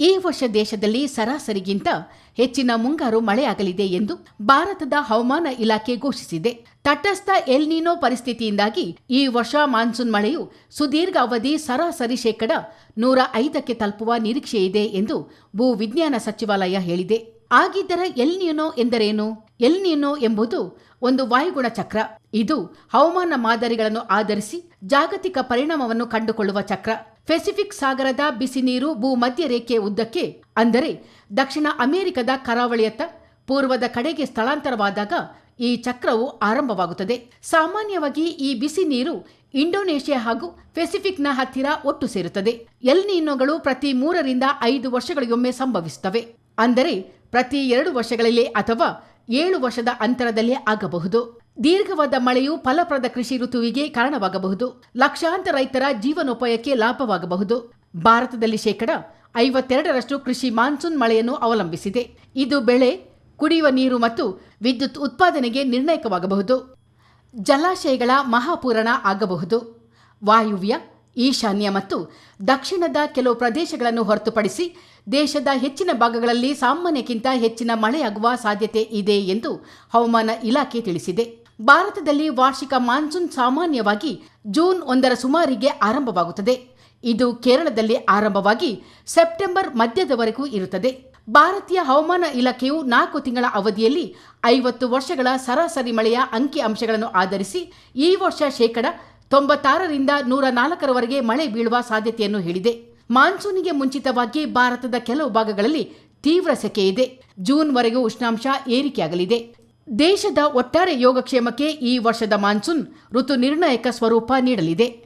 ಈ ವರ್ಷ ದೇಶದಲ್ಲಿ ಸರಾಸರಿಗಿಂತ ಹೆಚ್ಚಿನ ಮುಂಗಾರು ಮಳೆಯಾಗಲಿದೆ ಎಂದು ಭಾರತದ ಹವಾಮಾನ ಇಲಾಖೆ ಘೋಷಿಸಿದೆ. ತಟಸ್ಥ ಎಲ್ನಿನೋ ಪರಿಸ್ಥಿತಿಯಿಂದಾಗಿ ಈ ವರ್ಷ ಮಾನ್ಸೂನ್ ಮಳೆಯು ಸುದೀರ್ಘ ಅವಧಿ ಸರಾಸರಿ ಶೇಕಡ ನೂರ ಐದಕ್ಕೆ ತಲುಪುವ ನಿರೀಕ್ಷೆ ಇದೆ ಎಂದು ಭೂ ವಿಜ್ಞಾನ ಸಚಿವಾಲಯ ಹೇಳಿದೆ. ಆಗಿದ್ದರೆ ಎಲ್ನಿನೋ ಎಂದರೇನು? ಎಲ್ನಿನೋ ಎಂಬುದು ಒಂದು ವಾಯುಗುಣ ಚಕ್ರ. ಇದು ಹವಾಮಾನ ಮಾದರಿಗಳನ್ನು ಆಧರಿಸಿ ಜಾಗತಿಕ ಪರಿಣಾಮವನ್ನು ಕಂಡುಕೊಳ್ಳುವ ಚಕ್ರ. ಪೆಸಿಫಿಕ್ ಸಾಗರದ ಬಿಸಿ ನೀರು ಭೂಮಧ್ಯ ರೇಖೆಯ ಉದ್ದಕ್ಕೆ, ಅಂದರೆ ದಕ್ಷಿಣ ಅಮೆರಿಕದ ಕರಾವಳಿಯತ್ತ ಪೂರ್ವದ ಕಡೆಗೆ ಸ್ಥಳಾಂತರವಾದಾಗ ಈ ಚಕ್ರವು ಆರಂಭವಾಗುತ್ತದೆ. ಸಾಮಾನ್ಯವಾಗಿ ಈ ಬಿಸಿ ನೀರು ಇಂಡೋನೇಷ್ಯಾ ಹಾಗೂ ಪೆಸಿಫಿಕ್ನ ಹತ್ತಿರ ಒಟ್ಟು ಸೇರುತ್ತದೆ. ಎಲ್ ನೀನೋಗಳು ಪ್ರತಿ ಮೂರರಿಂದ ಐದು ವರ್ಷಗಳಿಗೊಮ್ಮೆ ಸಂಭವಿಸುತ್ತವೆ. ಅಂದರೆ ಪ್ರತಿ ಎರಡು ವರ್ಷಗಳಲ್ಲಿ ಅಥವಾ ಏಳು ವರ್ಷದ ಅಂತರದಲ್ಲಿ ಆಗಬಹುದು. ದೀರ್ಘವಾದ ಮಳೆಯು ಫಲಪ್ರದ ಕೃಷಿ ಋತುವಿಗೆ ಕಾರಣವಾಗಬಹುದು. ಲಕ್ಷಾಂತರ ರೈತರ ಜೀವನೋಪಾಯಕ್ಕೆ ಲಾಭವಾಗಬಹುದು. ಭಾರತದಲ್ಲಿ ಶೇಕಡ ಐವತ್ತೆರಡರಷ್ಟು ಕೃಷಿ ಮಾನ್ಸೂನ್ ಮಳೆಯನ್ನು ಅವಲಂಬಿಸಿದೆ. ಇದು ಬೆಳೆ, ಕುಡಿಯುವ ನೀರು ಮತ್ತು ವಿದ್ಯುತ್ ಉತ್ಪಾದನೆಗೆ ನಿರ್ಣಾಯಕವಾಗಬಹುದು. ಜಲಾಶಯಗಳ ಮಹಾಪೂರಣ ಆಗಬಹುದು. ವಾಯುವ್ಯ, ಈಶಾನ್ಯ ಮತ್ತು ದಕ್ಷಿಣದ ಕೆಲವು ಪ್ರದೇಶಗಳನ್ನು ಹೊರತುಪಡಿಸಿ ದೇಶದ ಹೆಚ್ಚಿನ ಭಾಗಗಳಲ್ಲಿ ಸಾಮಾನ್ಯಕ್ಕಿಂತ ಹೆಚ್ಚಿನ ಮಳೆಯಾಗುವ ಸಾಧ್ಯತೆ ಇದೆ ಎಂದು ಹವಾಮಾನ ಇಲಾಖೆ ತಿಳಿಸಿದೆ. ಭಾರತದಲ್ಲಿ ವಾರ್ಷಿಕ ಮಾನ್ಸೂನ್ ಸಾಮಾನ್ಯವಾಗಿ ಜೂನ್ ಒಂದರ ಸುಮಾರಿಗೆ ಆರಂಭವಾಗುತ್ತದೆ. ಇದು ಕೇರಳದಲ್ಲಿ ಆರಂಭವಾಗಿ ಸೆಪ್ಟೆಂಬರ್ ಮಧ್ಯದವರೆಗೂ ಇರುತ್ತದೆ. ಭಾರತೀಯ ಹವಾಮಾನ ಇಲಾಖೆಯು ನಾಲ್ಕು ತಿಂಗಳ ಅವಧಿಯಲ್ಲಿ ಐವತ್ತು ವರ್ಷಗಳ ಸರಾಸರಿ ಮಳೆಯ ಅಂಕಿ ಅಂಶಗಳನ್ನು ಆಧರಿಸಿ ಈ ವರ್ಷ ಶೇಕಡ ತೊಂಬತ್ತಾರರಿಂದ ನೂರ ನಾಲ್ಕರವರೆಗೆ ಮಳೆ ಬೀಳುವ ಸಾಧ್ಯತೆಯನ್ನು ಹೇಳಿದೆ. ಮಾನ್ಸೂನಿಗೆ ಮುಂಚಿತವಾಗಿ ಭಾರತದ ಕೆಲವು ಭಾಗಗಳಲ್ಲಿ ತೀವ್ರ ಸೆಕೆ ಇದೆ. ಜೂನ್ವರೆಗೂ ಉಷ್ಣಾಂಶ ಏರಿಕೆಯಾಗಲಿದೆ. ದೇಶದ ಒಟ್ಟಾರೆ ಯೋಗಕ್ಷೇಮಕ್ಕೆ ಈ ವರ್ಷದ ಮಾನ್ಸೂನ್ ಋತು ನಿರ್ಣಾಯಕ ಸ್ವರೂಪ ನೀಡಲಿದೆ.